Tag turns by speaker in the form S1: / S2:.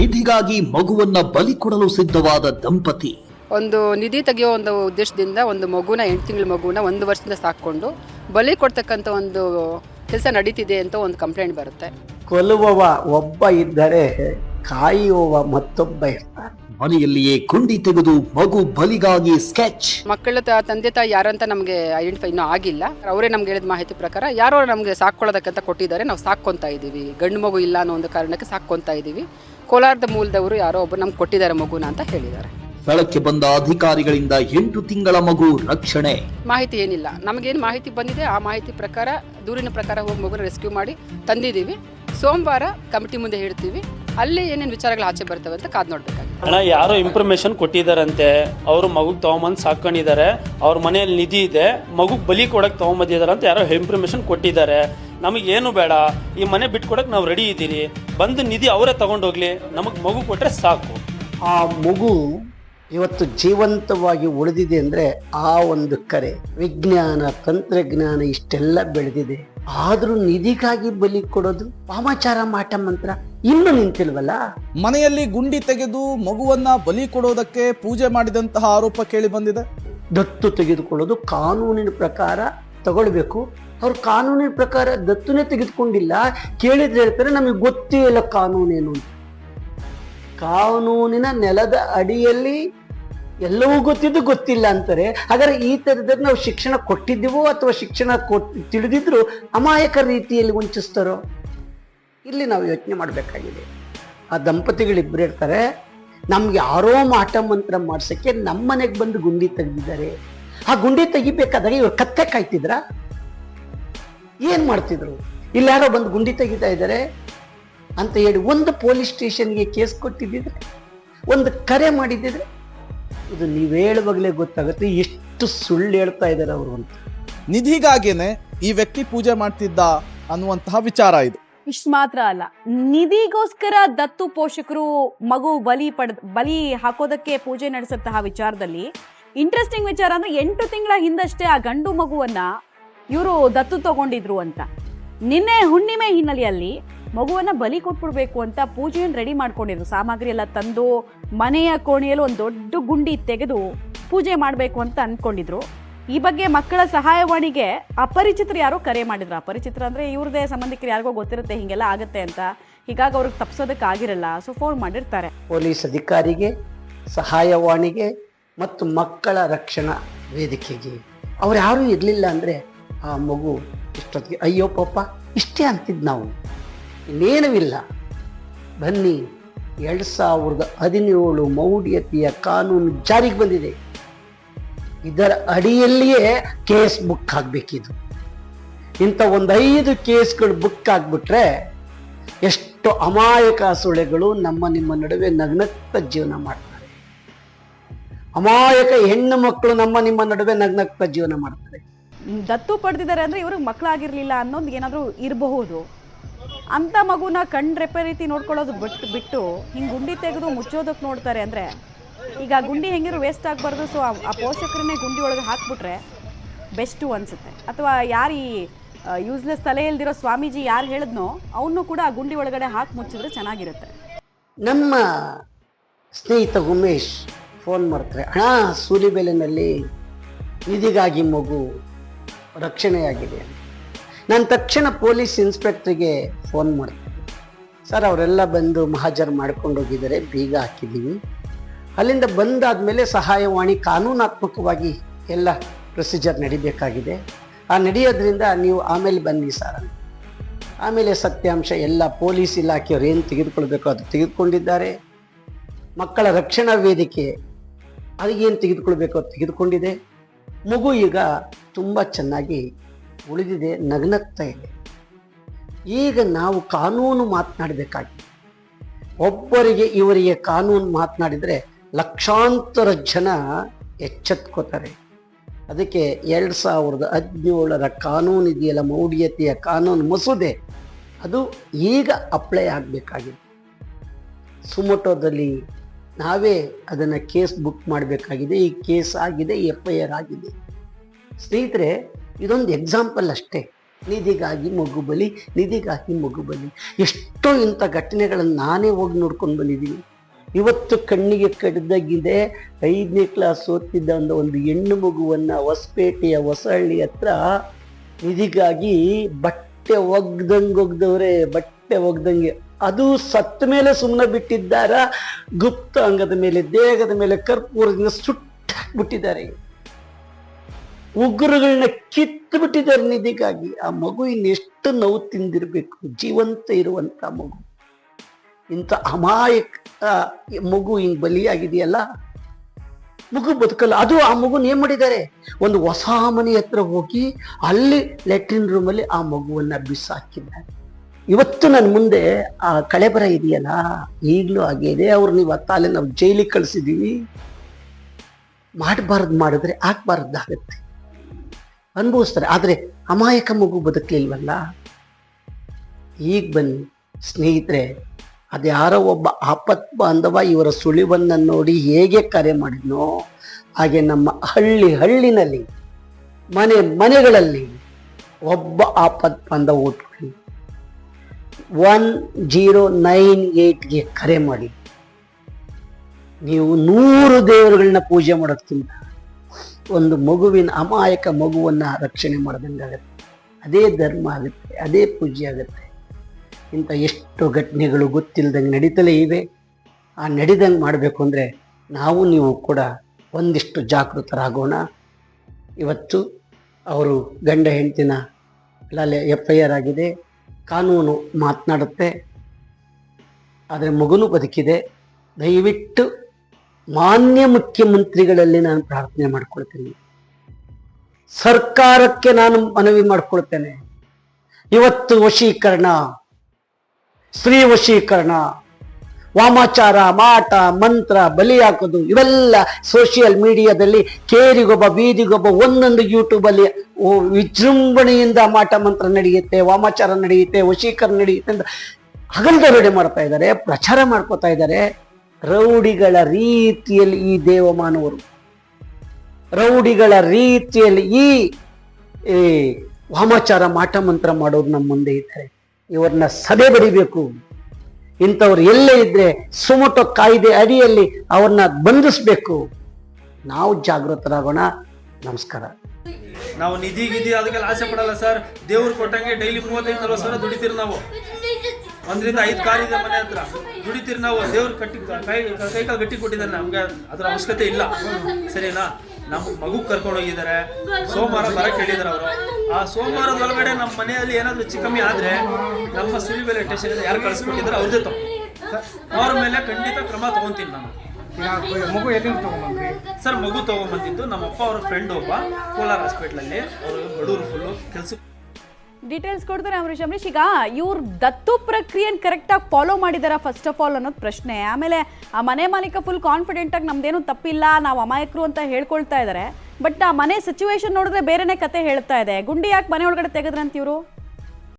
S1: ನಿಧಿಗಾಗಿ ಮಗುವನ್ನ ಬಲಿ ಕೊಡಲು ಸಿದ್ಧವಾದ ದಂಪತಿ.
S2: ಒಂದು ನಿಧಿ ತೆಗೆಯೋ ಒಂದು ಉದ್ದೇಶದಿಂದ ಒಂದು ಮಗುನ ಎಂಟು ತಿಂಗಳ ಮಗುನ ಒಂದು ವರ್ಷದಿಂದ ಸಾಕೊಂಡು ಬಲಿ ಕೊಡ್ತಕ್ಕಂಥ ಒಂದು ಕೆಲಸ ನಡೀತಿದೆ ಅಂತ ಒಂದು ಕಂಪ್ಲೇಂಟ್ ಬರುತ್ತೆ.
S3: ಕೊಲ್ಲುವವ ಒಬ್ಬ ಇದ್ದರೆ ಕಾಯುವವ ಮತ್ತೊಬ್ಬ ಇರ್ತಾನೆ.
S1: ಮನೆಯಲ್ಲಿಯೇ ಕುಂಡಿ ತೆಗೆದು ಮಗು ಬಲಿಗಾಗಿ ಸ್ಕೆಚ್.
S2: ಮಕ್ಕಳ ತ- ತಂದೆ ತಾಯಿ ಯಾರಂತ ನಮಗೆ ಐಡೆಂಟಿಫೈ ಇನ್ನೂ ಆಗಿಲ್ಲ. ಅವರೇ ನಮ್ಗೆ ಹೇಳಿದ ಮಾಹಿತಿ ಪ್ರಕಾರ ಯಾರೋ ನಮಗೆ ಸಾಕೊಳ್ಳೋದಕ್ಕಂತ ಕೊಟ್ಟಿದ್ದಾರೆ. ನಾವು ಸಾಕ್ಕೊಂತಾ ಇದ್ದೀವಿ. ಗಂಡು ಮಗು ಇಲ್ಲ ಅನ್ನೋ ಒಂದು ಕಾರಣಕ್ಕೆ ಸಾಕ್ಕೊಂತಾ ಇದ್ದೀವಿ. ಕೋಲಾರದ ಮೂಲದವರು ಯಾರೋ ಒಬ್ಬರು ನಮ್ಗೆ ಕೊಟ್ಟಿದ್ದಾರೆ ಮಗುನ ಅಂತ ಹೇಳಿದ್ದಾರೆ.
S1: ಸ್ಥಳಕ್ಕೆ ಬಂದ ಅಧಿಕಾರಿಗಳಿಂದ ಎಂಟು ತಿಂಗಳ ಮಗು ರಕ್ಷಣೆ.
S2: ಮಾಹಿತಿ ಏನಿಲ್ಲ. ನಮಗೇನು ಮಾಹಿತಿ ಬಂದಿದೆ ಆ ಮಾಹಿತಿ ಪ್ರಕಾರ ದೂರಿನ ಪ್ರಕಾರ ಹೋಗಿ ಮಗುನ ರೆಸ್ಕ್ಯೂ ಮಾಡಿ ತಂದಿದ್ದೀವಿ. ಸೋಮವಾರ ಕಮಿಟಿ ಮುಂದೆ ಹೇಳ್ತೀವಿ. ಅಲ್ಲಿ ಏನೇನು ವಿಚಾರಗಳು ಆಚೆ ಬರ್ತವೆ ಅಂತ ಕಾದ್ ನೋಡ್ಬೇಕಾಗಿತ್ತು.
S4: ಅಣ್ಣ ಯಾರೋ ಇನ್ಫಾರ್ಮೇಶನ್ ಕೊಟ್ಟಿದ್ದಾರಂತೆ. ಅವರು ಮಗುಗೆ ತಗೊಂಬಂದು ಸಾಕೊಂಡಿದ್ದಾರೆ ಅವ್ರ ಮನೆಯಲ್ಲಿ ನಿಧಿ ಇದೆ. ಮಗುಗೆ ಬಲಿ ಕೊಡಕ್ಕೆ ತಗೊಂಬಂದಿದ್ದಾರೆ ಅಂತ ಯಾರೋ ಇನ್ಫಾರ್ಮೇಶನ್ ಕೊಟ್ಟಿದ್ದಾರೆ. ನಮಗೇನು ಬೇಡ. ಈ ಮನೆ ಬಿಟ್ಕೊಡಕ್ಕೆ ನಾವು ರೆಡಿ ಇದ್ದೀರಿ. ಬಂದು ನಿಧಿ ಅವರೇ ತಗೊಂಡೋಗ್ಲಿ. ನಮಗೆ ಮಗು ಕೊಟ್ಟರೆ ಸಾಕು.
S3: ಆ ಮಗು ಇವತ್ತು ಜೀವಂತವಾಗಿ ಉಳಿದಿದೆ ಅಂದ್ರೆ ಆ ಒಂದು ಕರೆ. ವಿಜ್ಞಾನ ತಂತ್ರಜ್ಞಾನ ಇಷ್ಟೆಲ್ಲ ಬೆಳೆದಿದೆ. ಆದ್ರೂ ನಿಧಿಗಾಗಿ ಬಲಿ ಕೊಡೋದು ಪಾಮಾಚಾರ ಮಾಟ ಮಂತ್ರ ಇನ್ನು ನಿಂತಿಲ್ವಲ್ಲ
S5: ಮನೆಯಲ್ಲಿ ಗುಂಡಿ ತೆಗೆದು ಮಗುವನ್ನ ಬಲಿ ಕೊಡೋದಕ್ಕೆ ಪೂಜೆ ಮಾಡಿದಂತಹ ಆರೋಪ ಕೇಳಿ ಬಂದಿದೆ.
S3: ದತ್ತು ತೆಗೆದುಕೊಳ್ಳೋದು ಕಾನೂನಿನ ಪ್ರಕಾರ ತಗೊಳ್ಬೇಕು. ಅವ್ರು ಕಾನೂನಿನ ಪ್ರಕಾರ ದತ್ತುನೇ ತೆಗೆದುಕೊಂಡಿಲ್ಲ. ಕೇಳಿದ್ರೆ ಹೇಳ್ತಾರೆ ನಮಗೆ ಗೊತ್ತೇ ಇಲ್ಲ ಕಾನೂನೇನು ಅಂತ. ಕಾನೂನಿನ ನೆಲದ ಅಡಿಯಲ್ಲಿ ಎಲ್ಲವೂ ಗೊತ್ತಿದ್ದು ಗೊತ್ತಿಲ್ಲ ಅಂತಾರೆ. ಹಾಗಾದ್ರೆ ಈ ಥರದಲ್ಲಿ ನಾವು ಶಿಕ್ಷಣ ಕೊಟ್ಟಿದ್ದೀವೋ ಅಥವಾ ಶಿಕ್ಷಣ ಕೊಟ್ ತಿಳಿದಿದ್ರು ಅಮಾಯಕ ರೀತಿಯಲ್ಲಿ ವಂಚಿಸ್ತಾರೋ? ಇಲ್ಲಿ ನಾವು ಯೋಚನೆ ಮಾಡಬೇಕಾಗಿದೆ. ಆ ದಂಪತಿಗಳಿಬ್ಬರು ಇರ್ತಾರೆ. ನಮ್ಗೆ ಯಾರೋ ಮಾಟ ಮಂತ್ರ ಮಾಡ್ಸೋಕ್ಕೆ ನಮ್ಮ ಮನೆಗೆ ಬಂದು ಗುಂಡಿ ತೆಗೆದಿದ್ದಾರೆ. ಆ ಗುಂಡಿ ತೆಗಿಬೇಕಾದಾಗ ಇವ್ರು ಕತ್ತೆ ಕಾಯ್ತಿದ್ರ? ಏನು ಮಾಡ್ತಿದ್ರು? ಇಲ್ಲಾರೋ ಬಂದು ಗುಂಡಿ ತೆಗಿತಾ ಇದ್ದಾರೆ ಅಂತ ಹೇಳಿ ಒಂದು ಪೊಲೀಸ್ ಸ್ಟೇಷನ್ಗೆ ಕೇಸ್ ಕೊಟ್ಟಿದ್ದಿದ್ರೆ, ಒಂದು ಕರೆ ಮಾಡಿದ್ದಿದ್ರೆ ಇದು ನೀವು ಹೇಳುವಾಗಲೇ ಗೊತ್ತಾಗುತ್ತೆ ಎಷ್ಟು ಸುಳ್ಳು ಹೇಳ್ತಾ ಇದ್ದಾರೆ ಅವರು ಅಂತ.
S5: ನಿಧಿಗಾಗೇನೆ ಈ ವ್ಯಕ್ತಿ ಪೂಜೆ ಮಾಡ್ತಿದ್ದ ಅನ್ನುವಂತಹ ವಿಚಾರ ಇದು.
S6: ಇಷ್ಟು ಮಾತ್ರ ಅಲ್ಲ ನಿಧಿಗೋಸ್ಕರ ದತ್ತು ಪೋಷಕರು ಮಗು ಬಲಿ ಪಡ್ ಬಲಿ ಹಾಕೋದಕ್ಕೆ ಪೂಜೆ ನಡೆಸಂತಹ ವಿಚಾರದಲ್ಲಿ ಇಂಟ್ರೆಸ್ಟಿಂಗ್ ವಿಚಾರ ಅಂದ್ರೆ ಎಂಟು ತಿಂಗಳ ಹಿಂದಷ್ಟೇ ಆ ಗಂಡು ಮಗುವನ್ನ ಇವರು ದತ್ತು ತಗೊಂಡಿದ್ರು ಅಂತ. ನಿನ್ನೆ ಹುಣ್ಣಿಮೆ ಹಿನ್ನೆಲೆಯಲ್ಲಿ ಮಗುವನ್ನ ಬಲಿ ಕೊಟ್ಬಿಡ್ಬೇಕು ಅಂತ ಪೂಜೆಯನ್ನು ರೆಡಿ ಮಾಡ್ಕೊಂಡಿದ್ರು. ಸಾಮಗ್ರಿ ಎಲ್ಲ ತಂದು ಮನೆಯ ಕೋಣೆಯಲ್ಲಿ ಒಂದು ದೊಡ್ಡ ಗುಂಡಿ ತೆಗೆದು ಪೂಜೆ ಮಾಡಬೇಕು ಅಂತ ಅಂದ್ಕೊಂಡಿದ್ರು ಈ ಬಗ್ಗೆ ಮಕ್ಕಳ ಸಹಾಯವಾಣಿಗೆ ಅಪರಿಚಿತರು ಯಾರೋ ಕರೆ ಮಾಡಿದ್ರು. ಅಪರಿಚಿತರು ಅಂದ್ರೆ ಇವ್ರದೇ ಸಂಬಂಧಿಕರು ಯಾರಿಗೋ ಗೊತ್ತಿರುತ್ತೆ, ಹಿಂಗೆಲ್ಲ ಆಗುತ್ತೆ ಅಂತ. ಹೀಗಾಗಿ ಅವ್ರಿಗೆ ತಪ್ಸೋದಕ್ಕೆ ಆಗಿರಲ್ಲ, ಸೊ ಫೋನ್ ಮಾಡಿರ್ತಾರೆ.
S3: ಪೊಲೀಸ್ ಅಧಿಕಾರಿಗೆ, ಸಹಾಯವಾಣಿಗೆ ಮತ್ತು ಮಕ್ಕಳ ರಕ್ಷಣಾ ವೇದಿಕೆಗೆ. ಅವ್ರು ಯಾರೂ ಇರಲಿಲ್ಲ ಅಂದರೆ ಆ ಮಗು ಇಷ್ಟೊತ್ತಿಗೆ, ಅಯ್ಯೋ ಪಾಪ, ಇಷ್ಟೇ ಅಂತಿದ್ದು ನಾವು. ಇನ್ನೇನೂ ಇಲ್ಲ ಬನ್ನಿ, ಎರಡು ಸಾವಿರದ ಹದಿನೇಳು ಮೌಢ್ಯತೆಯ ಕಾನೂನು ಜಾರಿಗೆ ಬಂದಿದೆ. ಇದರ ಅಡಿಯಲ್ಲಿಯೇ ಕೇಸ್ ಬುಕ್ ಆಗಬೇಕಿದು. ಇಂಥ ಒಂದು ಐದು ಕೇಸ್ಗಳು ಬುಕ್ ಆಗಿಬಿಟ್ರೆ ಎಷ್ಟು ಅಮಾಯಕ ಸೊಳೆಗಳು ನಮ್ಮ ನಿಮ್ಮ ನಡುವೆ ನಗ್ನಗ್ತ ಜೀವನ ಮಾಡ್ತಾರೆ. ಅಮಾಯಕ ಹೆಣ್ಣು ಮಕ್ಕಳು ನಮ್ಮ ನಿಮ್ಮ ನಡುವೆ ನಗ್ನಗ್ತ ಜೀವನ ಮಾಡ್ತಾರೆ.
S6: ದತ್ತು ಪಡೆದಿದ್ದಾರೆ ಅಂದ್ರೆ ಇವ್ರಿಗೆ ಮಕ್ಕಳಾಗಿರ್ಲಿಲ್ಲ ಅನ್ನೋದು ಏನಾದರೂ ಇರಬಹುದು. ಅಂತ ಮಗುನ ಕಣ್ರೆಪ್ಪೆ ರೀತಿ ನೋಡ್ಕೊಳ್ಳೋದು ಬಿಟ್ಟು ಬಿಟ್ಟು ಹಿಂಗೆ ಗುಂಡಿ ತೆಗೆದು ಮುಚ್ಚೋದಕ್ಕೆ ನೋಡ್ತಾರೆ ಅಂದ್ರೆ ಈಗ ಗುಂಡಿ ಹೆಂಗಿರು ವೇಸ್ಟ್ ಆಗಬಾರ್ದು ಸೊ ಆ ಪೋಷಕರನ್ನೇ ಗುಂಡಿ ಒಳಗೆ ಹಾಕ್ಬಿಟ್ರೆ ಬೆಸ್ಟು ಅನ್ಸುತ್ತೆ. ಅಥವಾ ಯಾರು ಈ ಯೂಸ್ಲೆಸ್ ತಲೆ ಇಲ್ದಿರೋ ಸ್ವಾಮೀಜಿ ಯಾರು ಹೇಳಿದ್ನೋ, ಅವನು ಕೂಡ ಆ ಗುಂಡಿ ಒಳಗಡೆ ಹಾಕಿ ಮುಚ್ಚಿದ್ರೆ ಚೆನ್ನಾಗಿರುತ್ತೆ.
S3: ನಮ್ಮ ಸ್ನೇಹಿತ ಉಮೇಶ್ ಫೋನ್ ಮಾಡ್ತಾರೆ ಹಣ ಸೂಲಿಬೆಲೆನಲ್ಲಿ ನಿಧಿಗಾಗಿ ಮಗು ರಕ್ಷಣೆಯಾಗಿದೆ. ನಾನು ತಕ್ಷಣ ಪೊಲೀಸ್ ಇನ್ಸ್ಪೆಕ್ಟ್ರಿಗೆ ಫೋನ್ ಮಾಡ್ತೀನಿ ಸರ್, ಅವರೆಲ್ಲ ಬಂದು ಮಹಾಜರ್ ಮಾಡ್ಕೊಂಡು ಹೋಗಿದ್ದಾರೆ, ಬೀಗ ಹಾಕಿದ್ದೀವಿ. ಅಲ್ಲಿಂದ ಬಂದಾದಮೇಲೆ ಸಹಾಯವಾಣಿ ಕಾನೂನಾತ್ಮಕವಾಗಿ ಎಲ್ಲ ಪ್ರೊಸೀಜರ್ ನಡಿಬೇಕಾಗಿದೆ. ಆ ನಡೆಯೋದ್ರಿಂದ ನೀವು ಆಮೇಲೆ ಬನ್ನಿ ಸರ್ ಆಮೇಲೆ ಸತ್ಯಾಂಶ, ಎಲ್ಲ ಪೊಲೀಸ್ ಇಲಾಖೆಯವರು ಏನು ತೆಗೆದುಕೊಳ್ಬೇಕು ಅದು ತೆಗೆದುಕೊಂಡಿದ್ದಾರೆ. ಮಕ್ಕಳ ರಕ್ಷಣಾ ವೇದಿಕೆ ಅದಕ್ಕೇನು ತೆಗೆದುಕೊಳ್ಬೇಕು ಅದು ತೆಗೆದುಕೊಂಡಿದೆ. ಮಗು ಈಗ ತುಂಬ ಚೆನ್ನಾಗಿ ಉಳಿದಿದೆ, ನಗ್ನಗ್ತಾ ಇದೆ. ಈಗ ನಾವು ಕಾನೂನು ಮಾತನಾಡಬೇಕಾಗಿದೆ ಒಬ್ಬರಿಗೆ ಇವರಿಗೆ ಕಾನೂನು ಮಾತನಾಡಿದರೆ ಲಕ್ಷಾಂತರ ಜನ ಎಚ್ಚೆತ್ಕೋತಾರೆ. ಅದಕ್ಕೆ ಎರಡು ಸಾವಿರದ ಹದಿನೇಳರ ಕಾನೂನು ಇದೆಯಲ್ಲ ಮೌಢ್ಯತೆಯ ಕಾನೂನು ಮಸೂದೆ, ಅದು ಈಗ ಅಪ್ಲೈ ಆಗಬೇಕಾಗಿದೆ. ಸುಮೋಟೋದಲ್ಲಿ ನಾವೇ ಅದನ್ನು ಕೇಸ್ ಬುಕ್ ಮಾಡಬೇಕಾಗಿದೆ. ಈ ಕೇಸ್ ಆಗಿದೆ, ಎಫ್ ಐ ಆರ್ ಆಗಿದೆ. ಸ್ನೇಹಿತರೆ ಇದೊಂದು ಎಕ್ಸಾಂಪಲ್ ಅಷ್ಟೇ. ನಿಧಿಗಾಗಿ ಮಗು ಬಲಿ, ನಿಧಿಗಾಗಿ ಮಗು ಬಲಿ. ಎಷ್ಟೋ ಇಂಥ ಘಟನೆಗಳನ್ನು ನಾನೇ ಹೋಗಿ ನೋಡ್ಕೊಂಡು ಬಂದಿದ್ದೀನಿ. ಇವತ್ತು ಕಣ್ಣಿಗೆ ಕಡ್ದಾಗಿದೆ. ಐದನೇ ಕ್ಲಾಸ್ ಓದ್ತಿದ್ದ ಒಂದು ಒಂದು ಹೆಣ್ಣು ಮಗುವನ್ನು ಹೊಸಪೇಟೆಯ ಹೊಸಹಳ್ಳಿ ಹತ್ರ ನಿಧಿಗಾಗಿ ಬಟ್ಟೆ ಒಗ್ದಂಗೆ ಒಗ್ದವ್ರೆ, ಬಟ್ಟೆ ಒಗ್ದಂಗೆ. ಅದು ಸತ್ತ ಮೇಲೆ ಸುಮ್ಮನೆ ಬಿಟ್ಟಿದ್ದಾರ? ಗುಪ್ತ ಅಂಗದ ಮೇಲೆ, ದೇಹದ ಮೇಲೆ ಕರ್ಪೂರದಿಂದ ಸುಟ್ಟಾಕ್ಬಿಟ್ಟಿದ್ದಾರೆ ಉಗ್ರಗಳನ್ನ ಕಿತ್ತು ಬಿಟ್ಟಿದ್ದಾರೆ ನಿಧಿಗಾಗಿ. ಆ ಮಗು ಇನ್ನೆಷ್ಟು ನೋವು ತಿಂದಿರಬೇಕು. ಜೀವಂತ ಇರುವಂತ ಮಗು. ಇಂಥ ಅಮಾಯಕ ಮಗು ಹಿಂಗ್ ಬಲಿಯಾಗಿದೆಯಲ್ಲ? ಮಗು ಬದುಕಲ್ಲ. ಅದು ಆ ಮಗುನ ಏನ್ ಮಾಡಿದ್ದಾರೆ? ಒಂದು ಹೊಸ ಮನೆ ಹತ್ರ ಹೋಗಿ ಅಲ್ಲಿ ಲೆಟ್ರಿನ್ ರೂಮಲ್ಲಿ ಆ ಮಗುವನ್ನ ಬಿಸಾಕಿದ್ದಾರೆ. ಇವತ್ತು ನನ್ನ ಮುಂದೆ ಆ ಕಳೆಬರ ಇದೆಯಲ್ಲ? ಈಗಲೂ ಹಾಗೆ ಇದೆ ಅವ್ರು ನೀವು ಅತ್ತಾಲೆ ನಾವು ಜೈಲಿಗೆ ಕಳಿಸಿದೀವಿ. ಮಾಡಬಾರ್ದು ಮಾಡಿದ್ರೆ ಆಗ್ಬಾರ್ದಾಗತ್ತೆ ಅನುಭವಿಸ್ತಾರೆ. ಆದರೆ ಅಮಾಯಕ ಮಗು ಬದುಕಲಿಲ್ವಲ್ಲ? ಈಗ ಬನ್ನಿ ಸ್ನೇಹಿತರೆ ಅದ್ಯಾರೋ ಒಬ್ಬ ಆಪತ್ ಬಾಂಧವ ಇವರ ಸುಳಿವನ್ನು ನೋಡಿ ಹೇಗೆ ಕರೆ ಮಾಡಿದ್ನೋ, ಹಾಗೆ ನಮ್ಮ ಹಳ್ಳಿ ಹಳ್ಳಿನಲ್ಲಿ, ಮನೆ ಮನೆಗಳಲ್ಲಿ ಒಬ್ಬ ಆಪತ್ ಬಾಂಧವ ಹುಟ್ಟಿ ಒನ್ ಜೀರೋ ನೈನ್ ಏಯ್ಟ್ಗೆ ಕರೆ ಮಾಡಿ. ನೀವು ನೂರು ದೇವರುಗಳನ್ನ ಪೂಜೆ ಮಾಡೋದ್ಕಿಂತ ಒಂದು ಮಗುವಿನ ಅಮಾಯಕ ಮಗುವನ್ನು ರಕ್ಷಣೆ ಮಾಡ್ದಂಗಾಗತ್ತೆ. ಅದೇ ಧರ್ಮ ಆಗುತ್ತೆ, ಅದೇ ಪೂಜೆ ಆಗುತ್ತೆ. ಇಂಥ ಎಷ್ಟು ಘಟನೆಗಳು ಗೊತ್ತಿಲ್ಲದಂಗೆ ನಡೀತಲೇ ಇವೆ. ಆ ನಡೆದಂಗೆ ಮಾಡಬೇಕು ಅಂದರೆ ನಾವು ನೀವು ಕೂಡ ಒಂದಿಷ್ಟು ಜಾಗೃತರಾಗೋಣ. ಇವತ್ತು ಅವರು ಗಂಡ ಹೆಂಡತಿನ ಲಲೆ ಎಫ್ ಐ ಆರ್ ಆಗಿದೆ. ಕಾನೂನು ಮಾತನಾಡುತ್ತೆ. ಆದರೆ ಮಗುನು ಬದುಕಿದೆ. ದಯವಿಟ್ಟು ಮಾನ್ಯ ಮುಖ್ಯಮಂತ್ರಿಗಳಲ್ಲಿ ನಾನು ಪ್ರಾರ್ಥನೆ ಮಾಡ್ಕೊಳ್ತೀನಿ. ಸರ್ಕಾರಕ್ಕೆ ನಾನು ಮನವಿ ಮಾಡ್ಕೊಳ್ತೇನೆ. ಇವತ್ತು ವಶೀಕರಣ, ಸ್ತ್ರೀ ವಶೀಕರಣ, ವಾಮಾಚಾರ, ಮಾಟ, ಮಂತ್ರ, ಬಲಿ ಹಾಕೋದು, ಇವೆಲ್ಲ ಸೋಷಿಯಲ್ ಮೀಡಿಯಾದಲ್ಲಿ ಕೇರಿಗೊಬ್ಬ, ಬೀದಿಗೊಬ್ಬ ಒಂದೊಂದು ಯೂಟ್ಯೂಬ್ ಅಲ್ಲಿ ಓ ವಿಜೃಂಭಣೆಯಿಂದ ಮಾಟ, ಮಂತ್ರ ನಡೆಯುತ್ತೆ, ವಾಮಾಚಾರ ನಡೆಯುತ್ತೆ, ವಶೀಕರಣ ನಡೆಯುತ್ತೆ ಅಂತ ಹಗಲ್ದ ರೆಡಿ ಮಾಡ್ತಾ ಇದ್ದಾರೆ, ಪ್ರಚಾರ ಮಾಡ್ಕೋತಾ ಇದ್ದಾರೆ. ರೌಡಿಗಳ ರೀತಿಯಲ್ಲಿ ಈ ದೇವಮಾನವರು. ರೌಡಿಗಳ ರೀತಿಯಲ್ಲಿ ಈ ವಾಮಾಚಾರ ಮಾಟ ಮಂತ್ರ ಮಾಡೋರು ನಮ್ಮ ಮುಂದೆ ಇದ್ದಾರೆ ಇವ್ರನ್ನ ಸದೆ ಬರಿಬೇಕು. ಇಂಥವ್ರು ಎಲ್ಲೇ ಇದ್ರೆ ಸುಮಟೋ ಕಾಯ್ದೆ ಅಡಿಯಲ್ಲಿ ಅವ್ರನ್ನ ಬಂಧಿಸ್ಬೇಕು. ನಾವು ಜಾಗೃತರಾಗೋಣ. ನಮಸ್ಕಾರ.
S4: ನಾವು ನಿಧಿ ಗಿಧಿ ಅದಕ್ಕೆಲ್ಲ ಆಸೆ ಪಡಲ್ಲ ಸರ್. ದೇವ್ರು ಕೊಟ್ಟಂಗೆ ಡೈಲಿ ಮೂವತ್ತೈದು ನಲ್ವತ್ತು ಸಾವಿರ ದುಡಿತೀರಿ ನಾವು. ಒಂದರಿಂದ ಐದು ಕಾರ್ ಇದೆ ಮನೆ ಹತ್ರ ದುಡಿತೀರಿ ನಾವು ದೇವ್ರು ಕಟ್ಟಿ ಕೈ ಕೈ ಕಾಲು ಗಟ್ಟಿ ಕೊಟ್ಟಿದ್ದಾರೆ ನಮ್ಗೆ ಅದರ ಅವಶ್ಯಕತೆ ಇಲ್ಲ. ಸರಿನಾ? ನಮ್ಮ ಮಗು ಕರ್ಕೊಂಡು ಹೋಗಿದ್ದಾರೆ. ಸೋಮವಾರ ಬರಕ್ಕೆ ಹೇಳಿದಾರೆ ಅವರು. ಆ ಸೋಮವಾರದ ಒಳಗಡೆ ನಮ್ಮ ಮನೆಯಲ್ಲಿ ಏನಾದರೂ ಹೆಚ್ಚು ಕಮ್ಮಿ ಆದ್ರೆ ನಮ್ಮ ಸುಲಿಬೆಲೆ ಟೆಸ್ಟ್ ಯಾರು ಕಳಿಸ್ಕೊಟ್ಟಿದ್ದಾರೆ ಅವ್ರದ್ದೇ ತಮ್ಮ ಅವ್ರ ಮೇಲೆ ಖಂಡಿತ ಕ್ರಮ ತಗೊಂತೀನಿ ನಾನು.
S7: ಮಗು ಎಲ್ಲಿಂದ ತಗೊಂಬಂದ್ರಿ?
S4: ಸರ್ ಮಗು ತಗೊಂಬಂದಿದ್ದು ನಮ್ಮ ಅಪ್ಪ ಅವ್ರ ಫ್ರೆಂಡ್ ಒಬ್ಬ ಕೋಲಾರ ಹಾಸ್ಪಿಟ್ಲಲ್ಲಿ ಅವರು ಬಡೂರು ಫುಲ್ಲು ಕೆಲಸ
S6: ಡೀಟೇಲ್ಸ್ ಕೊಡ್ತಾರೆ ಅಮರೀಶ್. ಅಮರೀಶ್, ಈಗ ಇವ್ರು ದತ್ತು ಪ್ರಕ್ರಿಯೆನ ಕರೆಕ್ಟಾಗಿ ಫಾಲೋ ಮಾಡಿದಾರ ಫಸ್ಟ್ ಆಫ್ ಆಲ್ ಅನ್ನೋದು ಪ್ರಶ್ನೆ. ಆಮೇಲೆ ಆ ಮನೆ ಮಾಲೀಕ ಫುಲ್ ಕಾನ್ಫಿಡೆಂಟ್ ಆಗಿ ನಮ್ದೇನು ತಪ್ಪಿಲ್ಲ, ನಾವು ಅಮಾಯಕರು ಅಂತ ಹೇಳ್ಕೊಳ್ತಾ ಇದ್ದಾರೆ ಬಟ್ ಆ ಮನೆ ಸಿಚುವೇಶನ್ ನೋಡಿದ್ರೆ ಬೇರೆನೇ ಕತೆ ಹೇಳ್ತಾ ಇದೆ. ಗುಂಡಿ ಯಾಕೆ ಮನೆ ಒಳಗಡೆ ತೆಗೆದ್ರಂತ ಇವರು?